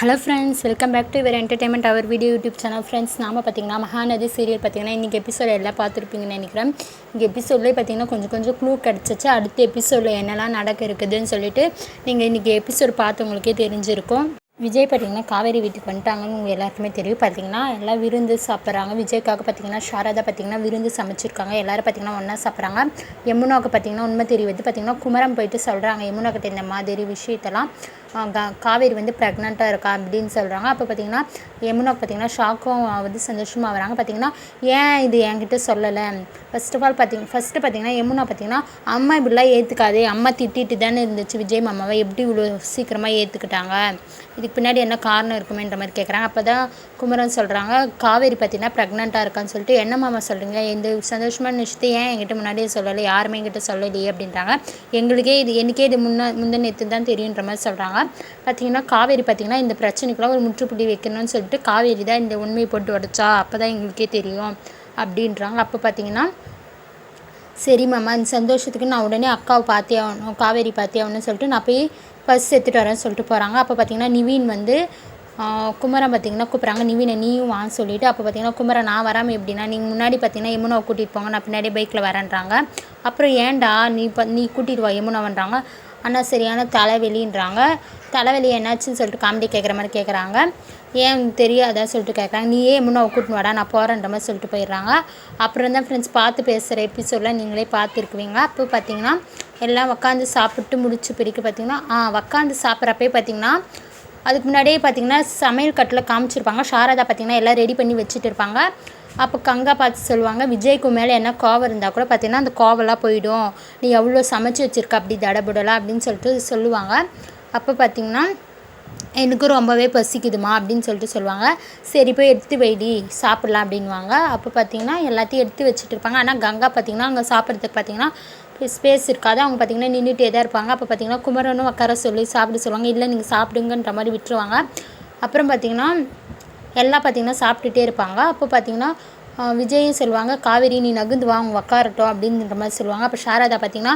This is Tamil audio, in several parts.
Hello friends welcome back to இவர் entertainment our video YouTube channel friends நாம பார்த்தீங்கன்னா மகாநதி சீரியல் பார்த்தீங்கன்னா இன்றைக்கி எபிசோட் எல்லாம் பார்த்துருப்பீங்கன்னு நினைக்கிறேன். இங்கே எபிசோட்லேயே பார்த்தீங்கன்னா கொஞ்சம் கொஞ்சம் க்ளூ கிடச்சிச்சு. அடுத்த எபிசோடில் என்னெல்லாம் நடக்க இருக்குதுன்னு சொல்லிட்டு நீங்கள் இன்றைக்கி எபிசோட் பார்த்தவங்களுக்கே தெரிஞ்சிருக்கும். விஜய் பார்த்தீங்கன்னா காவேரி வீட்டுக்கு வந்துட்டாங்கன்னு உங்கள் எல்லாருக்குமே தெரியும். பார்த்தீங்கன்னா எல்லாம் விருந்து சாப்பிட்றாங்க. விஜய்க்காக பார்த்தீங்கன்னா சாரதா பார்த்தீங்கன்னா விருந்து சமைச்சிருக்காங்க. எல்லோரும் பார்த்தீங்கன்னா ஒன்றா சாப்பிட்றாங்க. யமுனாவுக்கு பார்த்தீங்கன்னா உண்மை தெரியுது பார்த்தீங்கன்னா குமரம் போயிட்டு சொல்கிறாங்க யமுனாக்கிட்ட இந்த மாதிரி விஷயத்தெல்லாம் காவேரி வந்து ப்ரெக்னெண்ட்டாக இருக்கா அப்படின்னு சொல்கிறாங்க அப்போ பார்த்தீங்கன்னா யமுனா பார்த்தீங்கன்னா ஷாக்கும் வந்து சந்தோஷமாக வராங்க. பார்த்தீங்கன்னா ஏன் இது என்கிட்ட சொல்லலை? ஃபஸ்ட் ஆஃப் ஆல் பார்த்திங்க ஃபஸ்ட்டு பார்த்தீங்கன்னா யமுனா பார்த்தீங்கன்னா அம்மா இப்படிலாம் ஏற்றுக்காதே அம்மா திட்டிட்டு தானே இருந்துச்சு விஜய் மாமாவை. எப்படி இவ்வளோ சீக்கிரமாக ஏற்றுக்கிட்டாங்க இதுக்கு பின்னாடி என்ன காரணம் இருக்குமேன்ற மாதிரி கேட்குறாங்க அப்போ தான் குமரன் சொல்கிறாங்க காவேரி பார்த்தீங்கன்னா ப்ரெக்னெண்ட்டாக இருக்கான்னு சொல்லிட்டு என்ன மாமா சொல்கிறீங்க இந்த சந்தோஷமான விஷயத்தை ஏன் என்கிட்ட முன்னாடியே சொல்லலை? யாருமே என்கிட்ட சொல்லலையே? அப்படின்றாங்க. எங்களுக்கே இது எனக்கே இது முன்ன முந்தின நேற்று தான் தெரியுன்ற மாதிரி சொல்கிறாங்க பார்த்தீங்கன்னா காவேரி பார்த்தீங்கன்னா இந்த பிரச்சனைக்குலாம் ஒரு முற்றுப்புள்ளி வைக்கணும்னு சொல்லிட்டு காவேரி தான் இந்த உண்மையை போட்டு உடச்சா அப்போ தான் எங்களுக்கே தெரியும் அப்படின்றாங்க. அப்போ பார்த்தீங்கன்னா சரி மாமா இந்த சந்தோஷத்துக்கு நான் உடனே அக்காவை பார்த்தே ஆகணும் காவேரி பார்த்தே ஆகணும்னு சொல்லிட்டு நான் போய் பஸ் எடுத்துகிட்டு வரேன்னு சொல்லிட்டு போகிறாங்க அப்போ பார்த்தீங்கன்னா நிவின் வந்து குமரன் பார்த்தீங்கன்னா கூப்பிட்றாங்க. நிவினை நீயும் வான்னு சொல்லிவிட்டு அப்போ பார்த்தீங்கன்னா குமரன் நான் வராமல் எப்படின்னா நீங்கள் முன்னாடி பார்த்தீங்கன்னா யமுனாவை கூட்டிகிட்டு போங்க நான் பின்னாடி பைக்கில் வரேன்றாங்க. அப்புறம் ஏன்டா நீ ப நீ கூட்டிகிட்டு வா யமுனாவன்றாங்க. ஆனால் சரியான தலைவலின்றாங்க. தலைவலி என்னாச்சுன்னு சொல்லிட்டு காமெடி கேட்குற மாதிரி கேட்குறாங்க ஏன் தெரியாதான்னு தெரியாதா சொல்லிட்டு கேட்குறாங்க நீயே முன்னே கூட்டின்னு வாடா நான் போகிறேன்ற மாதிரி சொல்லிட்டு போயிடுறாங்க. அப்புறம் தான் ஃப்ரெண்ட்ஸ் பார்த்து பேசுகிற எபிசோடில் நீங்களே பார்த்துருக்குவீங்க. அப்போ பார்த்தீங்கன்னா எல்லாம் உட்காந்து சாப்பிட்டு முடிச்சு பிடிக்க பார்த்தீங்கன்னா ஆ உட்காந்து சாப்பிட்றப்பே பார்த்தீங்கன்னா அதுக்கு முன்னாடியே பார்த்தீங்கன்னா சமையல் கட்டில் காமிச்சிருப்பாங்க. சாரதா பார்த்தீங்கன்னா எல்லாம் ரெடி பண்ணி வச்சுட்டு இருப்பாங்க. அப்போ கங்கா பார்த்து சொல்லுவாங்க விஜய்க்கு மேலே என்ன கோவம் இருந்தால் கூட பார்த்தீங்கன்னா அந்த கோவெல்லாம் போயிடும். நீ எவ்வளோ சமைச்சு வச்சுருக்க அப்படி தடபுடலாம் அப்படின்னு சொல்லிட்டு சொல்லுவாங்க. அப்போ பார்த்தீங்கன்னா எனக்கு ரொம்பவே பசிக்குதுமா அப்படின்னு சொல்லிட்டு சொல்லுவாங்க. சரி போய் எடுத்து வைடி சாப்பிட்லாம் அப்படின்வாங்க அப்போ பார்த்தீங்கன்னா எல்லாத்தையும் எடுத்து வச்சுட்டு இருப்பாங்க. ஆனால் கங்கா பார்த்தீங்கன்னா அங்கே சாப்பிட்றதுக்கு பார்த்தீங்கன்னா ஸ்பேஸ் இருக்காது. அவங்க பார்த்தீங்கன்னா நின்றுட்டே தான் இருப்பாங்க. அப்போ பார்த்தீங்கன்னா குமரனும் உட்கார சொல்லி சாப்பிட சொல்லுவாங்க. இல்லை நீங்கள் சாப்பிடுங்கன்ற மாதிரி விட்டுருவாங்க. அப்புறம் பார்த்தீங்கன்னா எல்லாம் பார்த்தீங்கன்னா சாப்பிட்டுட்டே இருப்பாங்க. அப்போ பார்த்தீங்கன்னா விஜயும் சொல்லுவாங்க காவேரி நீ நகுந்து வா அவங்க உக்காரட்டும் அப்படின்ற மாதிரி சொல்லுவாங்க. அப்போ சாரதா பார்த்தீங்கன்னா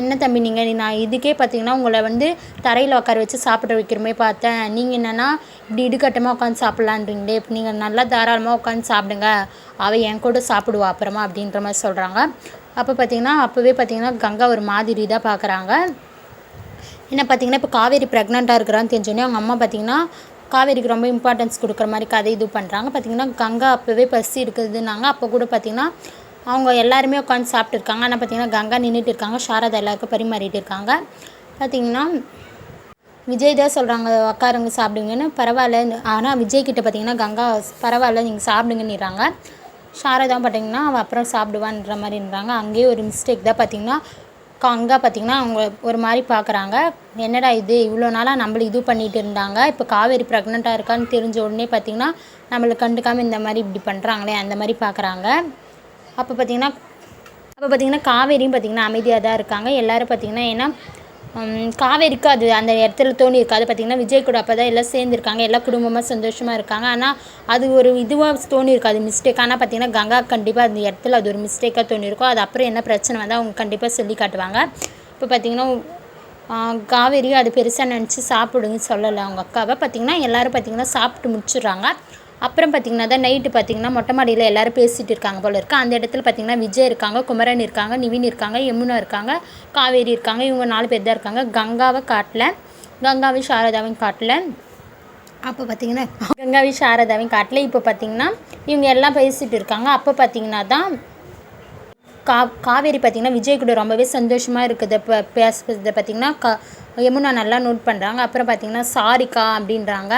என்ன தம்பி நீங்கள் நான் இதுக்கே பார்த்தீங்கன்னா உங்களை வந்து தரையில் உட்கார வச்சு சாப்பிட வைக்கிறமே பார்த்தேன். நீங்கள் என்னென்னா இப்படி இடுக்கட்டமாக உட்காந்து சாப்பிட்லான்றீங்களே. இப்போ நீங்கள் நல்லா தாராளமாக உட்காந்து சாப்பிடுங்க. அவள் என் கூட சாப்பிடுவா அப்புறமா அப்படின்ற மாதிரி சொல்கிறாங்க அப்போ பார்த்தீங்கன்னா அப்போவே பார்த்திங்கன்னா கங்கா ஒரு மாதிரி தான் பார்க்குறாங்க என்ன பார்த்தீங்கன்னா இப்போ காவேரி ப்ரெக்னெண்ட்டாக இருக்கிறான்னு தெரிஞ்சோடனே அவங்க அம்மா பார்த்தீங்கன்னா காவேரிக்கு ரொம்ப இம்பார்ட்டன்ஸ் கொடுக்குற மாதிரி கதை இது பண்ணுறாங்க பார்த்தீங்கன்னா கங்கா அப்போவே பசி இருக்குதுன்னாங்க அப்போ கூட பார்த்திங்கன்னா அவங்க எல்லாருமே உட்காந்து சாப்பிட்ருக்காங்க ஆனால் பார்த்திங்கன்னா கங்கா நின்றுட்டு இருக்காங்க. சாரதா எல்லாருக்கும் பரிமாறிட்டு இருக்காங்க. பார்த்தீங்கன்னா விஜய் தான் சொல்கிறாங்க உட்காருங்க சாப்பிடுங்கன்னு. பரவாயில்ல. ஆனால் விஜய் கிட்டே பார்த்தீங்கன்னா கங்கா பரவாயில்ல நீங்கள் சாப்பிடுங்கன்னுறாங்க. சாரதா பார்த்திங்கன்னா அவள் அப்புறம் சாப்பிடுவான்ற மாதிரின்றாங்க அங்கேயே ஒரு மிஸ்டேக் தான் பார்த்தீங்கன்னா அங்கே பார்த்தீங்கன்னா அவங்க ஒரு மாதிரி பார்க்குறாங்க என்னடா இது? இவ்வளோ நாளாக நம்மள இது பண்ணிகிட்டு இருந்தாங்க. இப்போ காவேரி ப்ரெக்னெண்ட்டாக இருக்கான்னு தெரிஞ்ச உடனே பார்த்திங்கன்னா நம்மளை கண்டுக்காமல் இந்த மாதிரி இப்படி பண்ணுறாங்களே அந்த மாதிரி பார்க்குறாங்க அப்போ பார்த்தீங்கன்னா அப்போ பார்த்தீங்கன்னா காவேரியும் பார்த்தீங்கன்னா அமைதியாக தான் இருக்காங்க. எல்லோரும் பார்த்தீங்கன்னா ஏன்னா காவேரிக்கு அது அந்த இடத்துல தோணி இருக்காது. பார்த்தீங்கன்னா விஜய் கூட அப்போ தான் எல்லாம் சேர்ந்துருக்காங்க. எல்லா குடும்பமாக சந்தோஷமாக இருக்காங்க. ஆனால் அது ஒரு இதுவாக தோணி இருக்காது. மிஸ்டேக் ஆனால் பார்த்திங்கன்னா கங்கா கண்டிப்பாக அந்த இடத்துல அது ஒரு மிஸ்டேக்காக தோணி இருக்கும். அது அப்புறம் என்ன பிரச்சனை வந்தால் அவங்க கண்டிப்பாக சொல்லி காட்டுவாங்க. இப்போ பார்த்தீங்கன்னா காவேரியும் அது பெருசாக நினச்சி சாப்பிடுங்க சொல்லலை. அவங்க அக்காவை பார்த்திங்கன்னா எல்லாரும் பார்த்திங்கன்னா சாப்பிட்டு முடிச்சிடுறாங்க. அப்புறம் பார்த்தீங்கன்னா தான் நைட்டு பார்த்தீங்கன்னா மொட்டை மாடியில் எல்லாரும் பேசிகிட்டு இருக்காங்க போல இருக்கு. அந்த இடத்துல பார்த்தீங்கன்னா விஜய் இருக்காங்க குமரன் இருக்காங்க நிவின் இருக்காங்க யமுனா இருக்காங்க காவேரி இருக்காங்க இவங்க நாலு பேர் தான் இருக்காங்க. கங்காவை காட்டில். கங்காவை சாரதாவையும் காட்டில். அப்போ பார்த்தீங்கன்னா கங்காவி சாரதாவையும் காட்டில். இப்போ பார்த்தீங்கன்னா இவங்க எல்லாம் பேசிகிட்டு இருக்காங்க. அப்போ பார்த்தீங்கன்னா தான் கா காவேரி பார்த்திங்கன்னா விஜய் கூட ரொம்பவே சந்தோஷமாக இருக்குது. இப்போ பேசுறத பார்த்தீங்கன்னா கா யமுனா நல்லா நோட் பண்ணுறாங்க அப்புறம் பார்த்தீங்கன்னா சாரிக்கா அப்படின்றாங்க.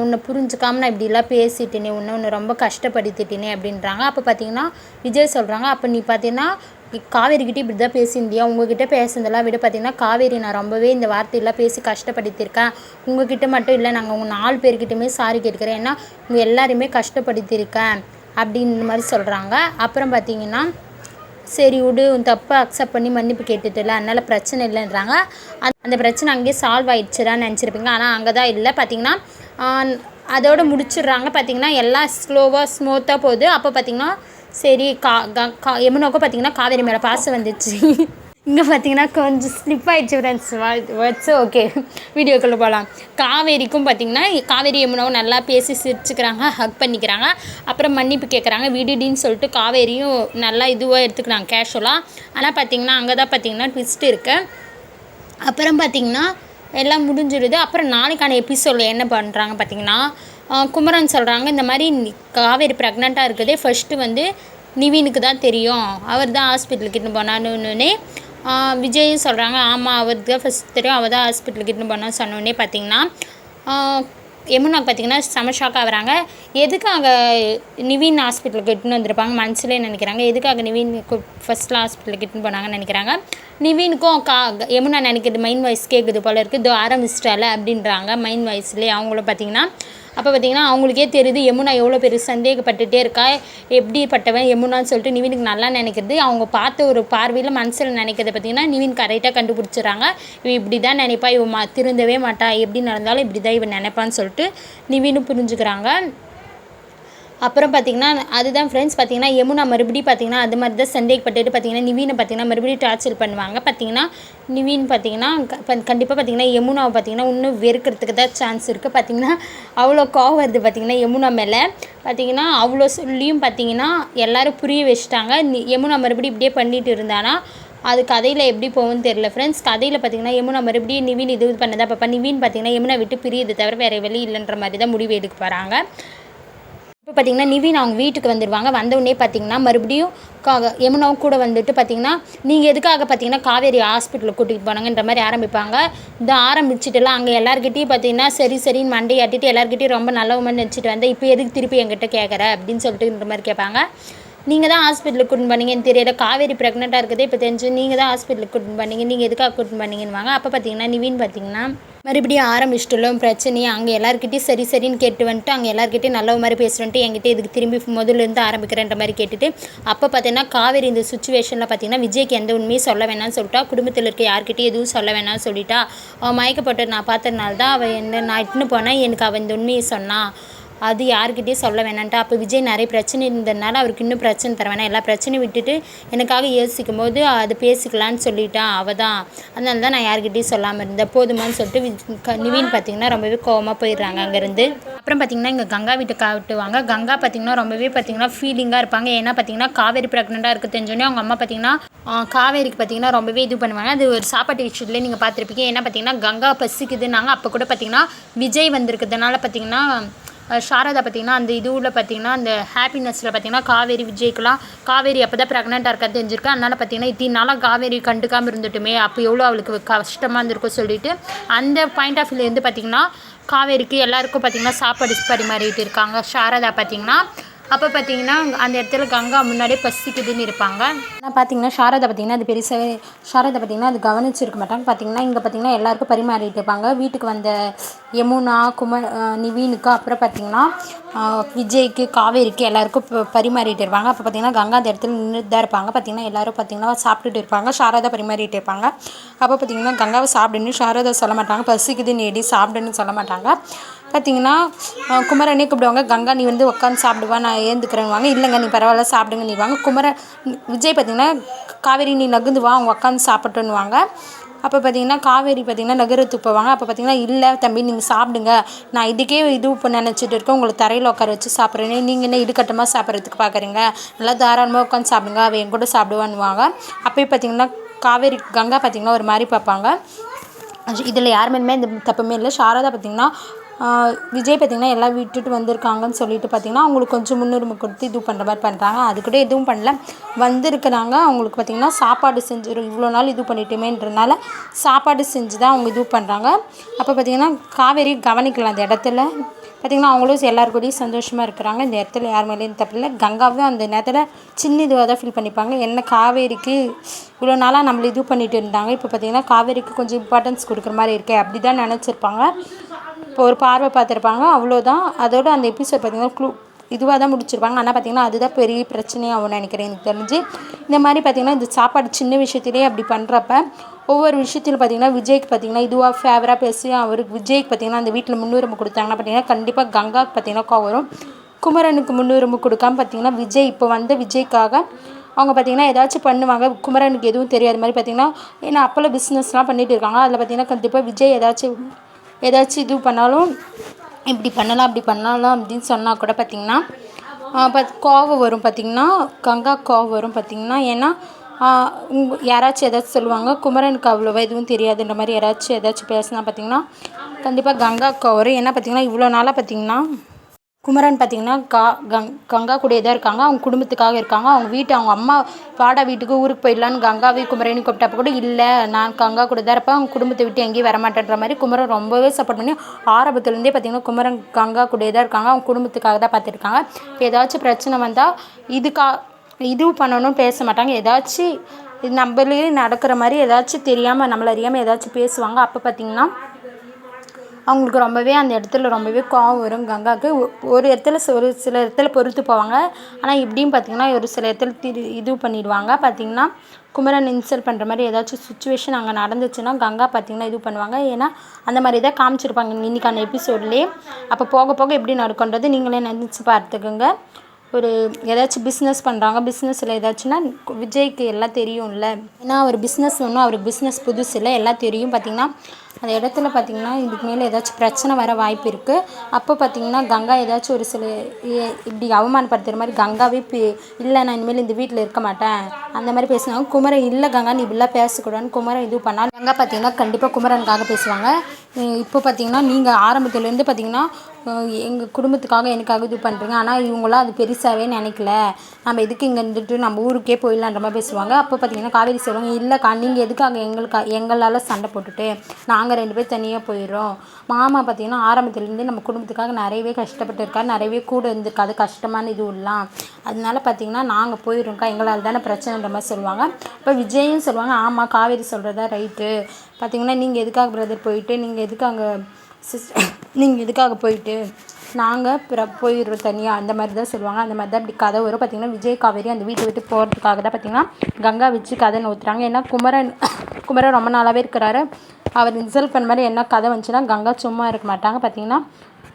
உன்னை புரிஞ்சுக்காம நான் இப்படிலாம் பேசிட்டேனே உன்னை உன்னை ரொம்ப கஷ்டப்படுத்திட்டேனே அப்படின்றாங்க. அப்போ பார்த்தீங்கன்னா விஜய் சொல்கிறாங்க அப்போ நீ பார்த்தீங்கன்னா காவேரிக்கிட்டே இப்படி தான் பேசியிருந்தியா? உங்ககிட்ட பேசுனதெல்லாம் விட பார்த்தீங்கன்னா காவேரி நான் ரொம்பவே இந்த வார்த்தையெல்லாம் பேசி கஷ்டப்படுத்தியிருக்கேன். உங்ககிட்ட மட்டும் இல்லை நாங்கள் உங்கள் நாலு பேர்கிட்டயுமே சாரி கேட்குறேன் ஏன்னா உங்கள் எல்லாரையுமே கஷ்டப்படுத்தியிருக்கேன் அப்படின்ற மாதிரி சொல்கிறாங்க அப்புறம் பார்த்தீங்கன்னா சரி விடு உன் தப்பை அக்செப்ட் பண்ணி மன்னிப்பு கேட்டுது இல்லை அதனால் பிரச்சனை இல்லைன்றாங்க. அந்த- பிரச்சனை அங்கேயே சால்வ் ஆயிடுச்சுடான்னு நினச்சிருப்பீங்க. ஆனால் அங்கே தான் இல்லை. பார்த்தீங்கன்னா அதோடு அதோட முடிச்சிடுறாங்க. பார்த்தீங்கன்னா எல்லாம் ஸ்லோவாக ஸ்மூத்தாக போகுது. அப்போ பார்த்தீங்கன்னா சரி கா கா யமுனாவுக்கும் பார்த்தீங்கன்னா காவேரி மேலே பாசம் வந்துச்சு. இங்கே பார்த்தீங்கன்னா கொஞ்சம் ஸ்லிப் ஆகிடுச்சு ஃப்ரெண்ட்ஸ் வச்சு ஓகே வீடியோக்குள்ளே போகலாம் காவேரிக்கும் பார்த்தீங்கன்னா காவேரி யமுனாவும் நல்லா பேசி சிரிச்சுக்கிறாங்க ஹக் பண்ணிக்கிறாங்க. அப்புறம் மன்னிப்பு கேட்குறாங்க விடுடின்னு சொல்லிட்டு காவேரியும் நல்லா இதுவாக எடுத்துக்கிறாங்க கேஷுவலாக ஆனால் பார்த்தீங்கன்னா அங்கே தான் பார்த்தீங்கன்னா ட்விஸ்ட் இருக்குது அப்புறம் பார்த்திங்கன்னா எல்லாம் முடிஞ்சிடுது அப்புறம் நாளைக்கான எபிசோடில் என்ன பண்ணுறாங்க பார்த்தீங்கன்னா குமரன் சொல்கிறாங்க இந்த மாதிரி காவேரி ப்ரெக்னெண்ட்டாக இருக்குதே ஃபஸ்ட்டு வந்து நிவீனுக்கு தான் தெரியும். அவர் தான் ஹாஸ்பிட்டலுக்கு இட்டுன்னு போனான்னு விஜயும் சொல்கிறாங்க ஆமாம் அவருக்கு தான் ஃபஸ்ட் தெரியும் அவர் தான் ஹாஸ்பிட்டலுக்கு இட்டுன்னு போனோம் சொன்னோடனே பார்த்தீங்கன்னா ஆஹ் யமுனாக்கு பார்த்தீங்கன்னா செம ஷாக் ஆகிறாங்க எதுக்காக நிவின் ஹாஸ்பிட்டலுக்கு இட்டுன்னு வந்திருப்பாங்க? மனசுலேயே நினைக்கிறாங்க. எதுக்காக நிவீன் ஃபஸ்ட்டில் ஹாஸ்பிட்டலுக்கு இட்டுன்னு போனாங்கன்னு நினைக்கிறாங்க. நிவீனுக்கும் கா யமுனா நினைக்கிறது மைண்ட் வாய்ஸ் கேட்குது போல இருக்குது இதோ ஆரம்பிச்சிட்டால அப்படின்றாங்க. மைண்ட் வாய்ஸ்லேயே அவங்களும் பார்த்தீங்கன்னா அப்போ பார்த்தீங்கன்னா அவங்களுக்கே தெரியுது யமுனா எவ்வளோ பெரிய சந்தேகப்பட்டுட்டே இருக்கா? எப்படிப்பட்டவன் யமுனான்னு சொல்லிட்டு நிவினுக்கு நல்லா நினைக்கிறது. அவங்க பார்த்த ஒரு பார்வையில் மனசில் நினைக்கிறத பார்த்தீங்கன்னா நிவின் கரெக்டாக கண்டுபிடிச்சிடுறாங்க. இவன் இப்படி தான் நினைப்பா இவன் திருந்தவே மாட்டா. எப்படி நடந்தாலும் இப்படி தான் இவன் நினைப்பான்னு சொல்லிட்டு நிவினும் புரிஞ்சுக்கிறாங்க. அப்புறம் பார்த்தீங்கன்னா அதுதான் ஃப்ரெண்ட்ஸ் பார்த்தீங்கன்னா யமுனா மறுபடியும் பார்த்தீங்கன்னா அது மாதிரி தான் சந்தேகப்பட்டுட்டு பார்த்தீங்கன்னா நிவீனை பார்த்தீங்கன்னா மறுபடியும் டார்ச்சர் பண்ணுவாங்க. பார்த்தீங்கன்னா நிவீன் பார்த்தீங்கன்னா கண்டிப்பாக பார்த்தீங்கன்னா யமுனாவை பார்த்தீங்கன்னா இன்னும் வெறுக்கிறதுக்கு தான் சான்ஸ் இருக்குது பார்த்தீங்கன்னா அவ்வளோ கோவம் வருது பார்த்தீங்கன்னா யமுனா மேலே. பார்த்தீங்கன்னா அவ்வளோ சொல்லியும் பார்த்தீங்கன்னா எல்லாரும் புரிய வச்சுட்டாங்க. யமுனா மறுபடியும் இப்படியே பண்ணிட்டு இருந்தானா அது கதையில் எப்படி போகும்னு தெரியல. ஃப்ரெண்ட்ஸ் கதையில் பார்த்தீங்கன்னா யமுனா மறுபடியும் நிவின் இது பண்ணதா பார்ப்பா நிவின் பார்த்தீங்கன்னா யமுனா விட்டு பிரியுது தவிர வேறு வழி இல்லைன்ற மாதிரி தான் முடிவு எடுக்க போகிறாங்க இப்போ பார்த்தீங்கன்னா நிவின் அவங்க வீட்டுக்கு வந்துடுவாங்க வந்தவுடனே பார்த்தீங்கன்னா மறுபடியும் கா யமுனாவும் கூட வந்துட்டு பார்த்தீங்கன்னா நீங்கள் எதுக்காக பார்த்தீங்கன்னா காவேரி ஹாஸ்பிட்டலுக்கு கூட்டிகிட்டு போனாங்கன்ற மாதிரி ஆரம்பிப்பாங்க. இந்த ஆரம்பிச்சுட்டுலாம் அங்கே எல்லாருக்கிட்டையும் பார்த்தீங்கன்னா சரி சரின்னு மண்டையாட்டிட்டு எல்லாருக்கிட்டையும் ரொம்ப நல்லவங்கன்னு நினச்சிட்டு வந்தேன் இப்போ எதுக்கு திருப்பி என்கிட்ட கேட்குற அப்படின்னு சொல்லிட்டுன்ற மாதிரி கேட்பாங்க. நீங்கள் தான் ஹாஸ்பிட்டலுக்கு கூட்டின்னு பண்ணீங்கன்னு தெரியல காவேரி ப்ரெக்னெண்ட்டாக இருக்குதே இப்போ தெரிஞ்சு நீங்கள் தான் ஹாஸ்பிட்டலுக்கு கூட்டின்னு பண்ணீங்க நீங்கள் எதுக்காக கூட்டின்னு பண்ணீங்கன்னு அப்போ பார்த்தீங்கன்னா நிவின் பார்த்தீங்கன்னா மறுபடியும் ஆரம்பிச்சிட்டலும் பிரச்சனையை அங்கே எல்லாருக்கிட்டையும் சரி சரின்னு கேட்டு வந்துட்டு அங்கே எல்லாருக்கிட்டையும் நல்ல மாதிரி பேசுகிறேன்ட்டு என்கிட்ட இதுக்கு திரும்பி முதல்ல இருந்து ஆரம்பிக்கிறேன்ற மாதிரி கேட்டுட்டு அப்போ பார்த்தீங்கன்னா காவேரி இந்த சுச்சுவேஷனில் பார்த்தீங்கன்னா விஜய்க்கு எந்த உண்மையும் சொல்ல வேணாம்னு சொல்லிட்டா குடும்பத்தில் இருக்க யார்கிட்டையும் எதுவும் சொல்ல வேணாம்னு சொல்லிட்டா அவன் மயக்கப்பட்டு நான் பார்த்ததுனால தான் அவள் என்ன நான் இட்டுன்னு போனால் எனக்கு அவள் இந்த உண்மையை சொன்னா அது யாருக்கிட்டேயும் சொல்ல வேணான்ட்டு. அப்போ விஜய் நிறைய பிரச்சனை இருந்ததுனால அவருக்கு இன்னும் பிரச்சனை தர வேணாம். எல்லா பிரச்சனையும் விட்டுட்டு எனக்காக யோசிக்கும் போது அது பேசிக்கலான்னு சொல்லிட்டான். அவள் தான் அதனால தான் நான் யாருக்கிட்டேயும் சொல்லாமல் இருந்தேன். போதுமான்னு சொல்லிட்டு வி- நிவின் பார்த்தீங்கன்னா ரொம்பவே கோவமாக போயிடுறாங்க அங்கேருந்து. அப்புறம் பார்த்தீங்கன்னா இங்கே கங்கா வீட்டை காட்டுவாங்க. கங்கா பார்த்தீங்கன்னா ரொம்பவே பார்த்தீங்கன்னா ஃபீலிங்காக இருப்பாங்க. ஏன்னா பார்த்தீங்கன்னா காவேரி ப்ரெக்னெண்ட்டாக இருக்க தெரிஞ்சோடனே அவங்க அம்மா பார்த்தீங்கன்னா காவேரிக்கு பார்த்தீங்கன்னா ரொம்பவே இது பண்ணுவாங்க. அது ஒரு சாப்பாட்டு விஷயத்துலேயே நீங்கள் பார்த்துருப்பீங்க ஏன்னா பார்த்தீங்கன்னா கங்கா பசிக்குதுன்னாங்க. அப்போ கூட பார்த்தீங்கன்னா விஜய் வந்திருக்கிறதுனால பார்த்தீங்கன்னா சாரதா பார்த்தீங்கன்னா அந்த இதுவில் பார்த்தீங்கன்னா அந்த ஹாப்பினஸில் பார்த்தீங்கன்னா காவேரி விஜய்க்குலாம் காவேரி அப்போ தான் ப்ரெக்னெண்ட்டாக இருக்கா தெரிஞ்சிருக்கு. அதனால் பார்த்திங்கன்னா இத்தனை நாளாக காவேரி கண்டுக்காமல் இருந்துட்டுமே அப்போ எவ்வளோ அவளுக்கு கஷ்டமாக இருந்திருக்கும் சொல்லிட்டு அந்த பாயிண்ட் ஆஃப் வியூலேருந்து பார்த்தீங்கன்னா காவேரிக்கு எல்லாருக்கும் பார்த்தீங்கன்னா சாப்பாடு பரிமாறிட்டு இருக்காங்க. சாரதா பார்த்தீங்கன்னா அப்போ பார்த்தீங்கன்னா அந்த இடத்துல கங்கா முன்னாடியே பசிக்குதுன்னு இருப்பாங்க. ஆனால் பார்த்தீங்கன்னா சாரதை பார்த்தீங்கன்னா அது பெருசாகவே சாரதை பார்த்தீங்கன்னா அது கவனிச்சிருக்க மாட்டாங்க. பார்த்தீங்கன்னா இங்கே பார்த்தீங்கன்னா எல்லாருக்கும் பரிமாறிட்டு இருப்பாங்க. வீட்டுக்கு வந்த யமுனா குமர் நிவீனுக்கு அப்புறம் பார்த்தீங்கன்னா விஜய்க்கு காவேரிக்கு எல்லாருக்கும் ப- பரிமாறிட்டு இருப்பாங்க. அப்போ பார்த்தீங்கன்னா கங்கா அந்த இடத்துல நின்றுட்டு தான் இருப்பாங்க. பார்த்தீங்கன்னா எல்லோரும் பார்த்தீங்கன்னா சாப்பிட்டுட்டு இருப்பாங்க. சாரதா பரிமாறிட்டு இருப்பாங்க. அப்போ பார்த்தீங்கன்னா கங்காவை சாப்பிடுன்னு சாரதா சொல்ல மாட்டாங்க. பசிக்குதுன்னு நீடி சாப்பிடுன்னு சொல்ல மாட்டாங்க. பார்த்தீங்கன்னா குமரனே கூப்பிடுவாங்க. கங்கா நீ வந்து உட்காந்து சாப்பிடுவா நான் ஏந்துக்கிறேன்னுவாங்க. இல்லைங்க நீ பரவாயில்ல சாப்பிடுங்க நீவாங்க குமரன் விஜய் பார்த்தீங்கன்னா காவேரி நீ நகுந்துவா அவங்க உட்காந்து சாப்பிட்டுன்னுவாங்க அப்போ பார்த்தீங்கன்னா காவேரி பார்த்தீங்கன்னா நகரத்துக்கு போவாங்க. அப்போ பார்த்தீங்கன்னா இல்லை தம்பி நீங்கள் சாப்பிடுங்க. நான் இதுக்கே இது இப்போ நினச்சிட்டு இருக்கேன். உங்களுக்கு தரையில் உட்கார வச்சு சாப்பிட்றேன்னு நீங்கள் என்ன இடுக்கட்டமாக சாப்பிட்றதுக்கு பார்க்குறீங்க நல்லா தாராளமாக உட்காந்து சாப்பிடுங்க. அவள் என் கூட சாப்பிடுவான்னுவாங்க. அப்போயே பார்த்தீங்கன்னா காவேரி கங்கா பார்த்தீங்கன்னா ஒரு மாதிரி பார்ப்பாங்க. இதில் யார் மேலுமே இந்த தப்புமே இல்லை. சாரதா பார்த்திங்கன்னா விஜய் பார்த்திங்கன்னா எல்லாம் விட்டுட்டு வந்திருக்காங்கன்னு சொல்லிட்டு பார்த்திங்கன்னா அவங்களுக்கு கொஞ்சம் முன்னுரிமை கொடுத்து இது பண்ணுற மாதிரி பண்ணுறாங்க அது கூட எதுவும் பண்ணல. வந்திருக்கிறாங்க. அவங்களுக்கு பார்த்திங்கன்னா சாப்பாடு செஞ்சு இவ்வளோ நாள் இது பண்ணிட்டோமேன்றனால சாப்பாடு செஞ்சு தான் அவங்க இது பண்ணுறாங்க அப்போ பார்த்திங்கன்னா காவேரி கவனிக்கலாம் அந்த இடத்துல. பார்த்திங்கன்னா அவங்களும் எல்லார் கூடயும் சந்தோஷமாக இருக்கிறாங்க. இந்த இடத்துல யார் மேலேயும் தப்பில்லை கங்காவும் அந்த நேரத்தில் சின்ன இதுவாக தான் ஃபீல் பண்ணிப்பாங்க. என்ன காவேரிக்கு இவ்வளோ நாளாக நம்மளை இது பண்ணிட்டு இருந்தாங்க. இப்போ பார்த்திங்கன்னா காவேரிக்கு கொஞ்சம் இம்பார்ட்டன்ஸ் கொடுக்குற மாதிரி இருக்கே. அப்படி தான் நினச்சிருப்பாங்க. இப்போ ஒரு பார்வை பார்த்துருப்பாங்க அவ்வளோதான். அதோட அந்த எபிசோட் பார்த்திங்கன்னா க்ளூ இதுவாக தான் முடிச்சிருப்பாங்க. ஆனால் பார்த்திங்கன்னா அதுதான் பெரிய பிரச்சனையாகும் நினைக்கிறேன். எனக்கு தெரிஞ்சு இந்த மாதிரி பார்த்திங்கன்னா இந்த சாப்பாடு சின்ன விஷயத்திலேயே அப்படி பண்ணுறப்ப ஒவ்வொரு விஷயத்திலும் பார்த்திங்கன்னா விஜய்க்கு பார்த்திங்கன்னா இதுவாக ஃபேவராக பேசி அவருக்கு விஜய்க்கு பார்த்திங்கன்னா அந்த வீட்டில் முன்னுரிமை கொடுத்தாங்கன்னா பார்த்திங்கன்னா கண்டிப்பாக கங்காவுக்கு பார்த்திங்கன்னா கோவம் வரும். குமரனுக்கு முன்னுரிமை கொடுக்காம பார்த்திங்கன்னா விஜய் இப்போ வந்த விஜய்க்காக அவங்க பார்த்திங்கன்னா ஏதாச்சும் பண்ணுவாங்க. குமரனுக்கு எதுவும் தெரியாத மாதிரி பார்த்திங்கன்னா ஏன்னா அப்போல்லாம் பிஸ்னஸ்லாம் பண்ணிகிட்டு இருக்காங்க. அதில் பார்த்திங்கன்னா கண்டிப்பாக விஜய் ஏதாச்சும் ஏதாச்சும் இது பண்ணாலும் இப்படி பண்ணலாம் அப்படி பண்ணலாம் அப்படின்னு சொன்னால் கூட பார்த்திங்கன்னா பத் கோவம் வரும் பார்த்திங்கன்னா கங்கா கோவம் வரும் பார்த்திங்கன்னா ஏன்னா உங்க யாராச்சும் ஏதாச்சும் சொல்லுவாங்க குமரனுக்கு அவ்வளோவா எதுவும் தெரியாதுன்ற மாதிரி யாராச்சும் ஏதாச்சும் பேசினா பார்த்திங்கன்னா கண்டிப்பாக கங்கா கோவம் வரும். ஏன்னா பார்த்திங்கன்னா இவ்வளோ நாளாக பார்த்திங்கன்னா குமரன் பார்த்திங்கன்னா கா கங் கங்கா கூடயே தான் இருக்காங்க. அவங்க குடும்பத்துக்காக இருக்காங்க. அவங்க வீட்டு அவங்க அம்மா வாடா வீட்டுக்கு ஊருக்கு போயிடலான்னு கங்காவை குமரனையும் கூப்பிட்டப்ப கூட இல்லை நான் கங்கா கூட தான் இருப்பேன். அவங்க குடும்பத்தை விட்டு எங்கேயும் வரமாட்டேன்ற மாதிரி குமரன் ரொம்பவே சப்போர்ட் பண்ணி ஆரம்பத்துலேருந்தே பார்த்திங்கன்னா குமரன் கங்கா கூடயே தான் இருக்காங்க. அவங்க குடும்பத்துக்காக தான் பார்த்துருக்காங்க ஏதாச்சும் பிரச்சனை வந்தால் இதுக்கா இது பண்ணணும்னு பேச மாட்டாங்க. ஏதாச்சும் இது நம்மளே நடக்கிற மாதிரி ஏதாச்சும் தெரியாமல் நம்மள அறியாமல் ஏதாச்சும் பேசுவாங்க. அப்போ பார்த்திங்கன்னா அவங்களுக்கு ரொம்பவே அந்த இடத்துல ரொம்பவே கோவம் வரும். கங்காவுக்கு ஒரு இடத்துல ஒரு சில இடத்துல பொறுத்து போவாங்க. ஆனால் இப்படியும் பார்த்திங்கன்னா ஒரு சில இடத்துல திரு இது பண்ணிடுவாங்க. பார்த்திங்கன்னா குமரன் இன்சல்ட் பண்ணுற மாதிரி ஏதாச்சும் சுச்சுவேஷன் அங்கே நடந்துச்சுன்னா கங்கா பார்த்திங்கன்னா இது பண்ணுவாங்க. ஏன்னா அந்த மாதிரி தான் காமிச்சிருப்பாங்க இன்றைக்கான எபிசோட்லேயே அப்போ போக போக எப்படி நடக்குன்றது நீங்களே நினச்சி பார்த்துக்குங்க. ஒரு ஏதாச்சும் பிஸ்னஸ் பண்ணுறாங்க பிஸ்னஸில் ஏதாச்சுன்னா விஜய்க்கு எல்லாம் தெரியும்ல. ஏன்னா அவர் பிஸ்னஸ் ஒன்றும் அவருக்கு பிஸ்னஸ் புதுசு இல்லை எல்லாம் தெரியும். பார்த்திங்கன்னா அந்த இடத்துல பார்த்திங்கன்னா இதுக்கு மேலே ஏதாச்சும் பிரச்சனை வர வாய்ப்பு இருக்குது அப்போ பார்த்திங்கன்னா கங்கா ஏதாச்சும் ஒரு சில இப்படி அவமானப்படுத்துகிற மாதிரி கங்காவே இல்லை நான் இனிமேல் இந்த வீட்டில் இருக்க மாட்டேன். அந்த மாதிரி பேசினாங்க குமரன் இல்லை கங்கா நீ இப்படிலாம் பேசக்கூடாதுன்னு குமரன் இது பண்ணால் கங்கா பார்த்திங்கன்னா கண்டிப்பாக குமரனுக்காக பேசுவாங்க. இப்போ பார்த்திங்கன்னா நீங்கள் ஆரம்பத்துலேருந்து பார்த்திங்கன்னா எங்கள் குடும்பத்துக்காக எனக்காக இது பண்ணுறீங்க ஆனால் இவங்களாம் அது பெருசாகவே நினைக்கல. நம்ம எதுக்கு இங்கே இருந்துட்டு நம்ம ஊருக்கே போயிடலான்ற மாதிரி பேசுவாங்க. அப்போ பார்த்தீங்கன்னா காவேரி சொல்லுவாங்க இல்லைக்கா நீங்கள் எதுக்காக எங்களுக்கு எங்களால் சண்டை போட்டுட்டு நாங்கள் நாங்கள் ரெண்டு பேர் தனியாக போயிடுறோம். மாமா பார்த்திங்கன்னா ஆரம்பத்துலேருந்து நம்ம குடும்பத்துக்காக நிறையவே கஷ்டப்பட்டு இருக்காரு நிறையவே கூட இருந்திருக்காது கஷ்டமான இது இல்லாம் அதனால பார்த்திங்கன்னா நாங்கள் போயிடுறோம்க்கா எங்களால் தானே பிரச்சனைன்ற மாதிரி சொல்லுவாங்க. இப்போ விஜயும் சொல்லுவாங்க ஆமாம் காவேரி சொல்கிறதா ரைட்டு. பார்த்திங்கன்னா நீங்கள் எதுக்காக பிரதர் போயிட்டு நீங்கள் எதுக்கு அங்கே சிஸ்டர் நீங்கள் எதுக்காக போயிட்டு நாங்கள் பிற போயிடுறோம் தனியாக அந்த மாதிரி தான் சொல்லுவாங்க. அந்த மாதிரி தான் இப்படி கதை வரும். பார்த்திங்கன்னா விஜய் காவேரி அந்த வீட்டை விட்டு போகிறதுக்காக தான் பார்த்திங்கன்னா கங்கா வச்சு கதை நோத்துறாங்க. ஏன்னா குமரன் குமரன் ரொம்ப நாளாகவே இருக்கிறாரு. அவர் இன்சல்ட் பண்ண மாதிரி என்ன கதை வந்துச்சுன்னா கங்கா சும்மா இருக்க மாட்டாங்க. பார்த்தீங்கன்னா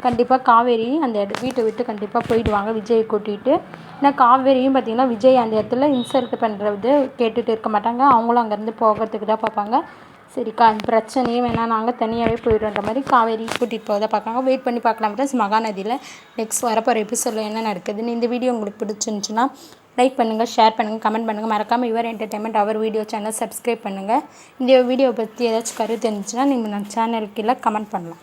கண்டிப்பாக காவேரி அந்த வீட்டை விட்டு கண்டிப்பாக போயிடுவாங்க. விஜயை கூட்டிகிட்டு ஏன்னா காவேரியும் பார்த்திங்கன்னா விஜய் அந்த இடத்துல இன்சல்ட் பண்ணுறது கேட்டுகிட்டு இருக்க மாட்டாங்க. அவங்களும் அங்கேருந்து போகிறதுக்கு தான் பார்ப்பாங்க. சரிக்கா பிரச்சனையே வேணாம். நாங்கள் தனியாகவே போயிடுன்ற மாதிரி காவேரி கூட்டிகிட்டு போகிறத பார்க்காங்க. வெயிட் பண்ணி பார்க்கலாம். மகாநதியில் நெக்ஸ்ட் வரப்போகிற எபிசோடில் என்ன நடக்குதுன்னு இந்த வீடியோ உங்களுக்கு பிடிச்சிருந்துச்சுன்னா லைக் பண்ணுங்கள் ஷேர் பண்ணுங்கள் கமெண்ட் பண்ணுங்கள் மறக்காமல் your entertainment our video channel subscribe பண்ணுங்கள் இந்த வீடியோ பற்றி ஏதாச்சும் கருத்து இருந்துச்சுன்னா நீங்கள் நம்ம சேனலுக்கு கீழே கமெண்ட் பண்ணலாம்.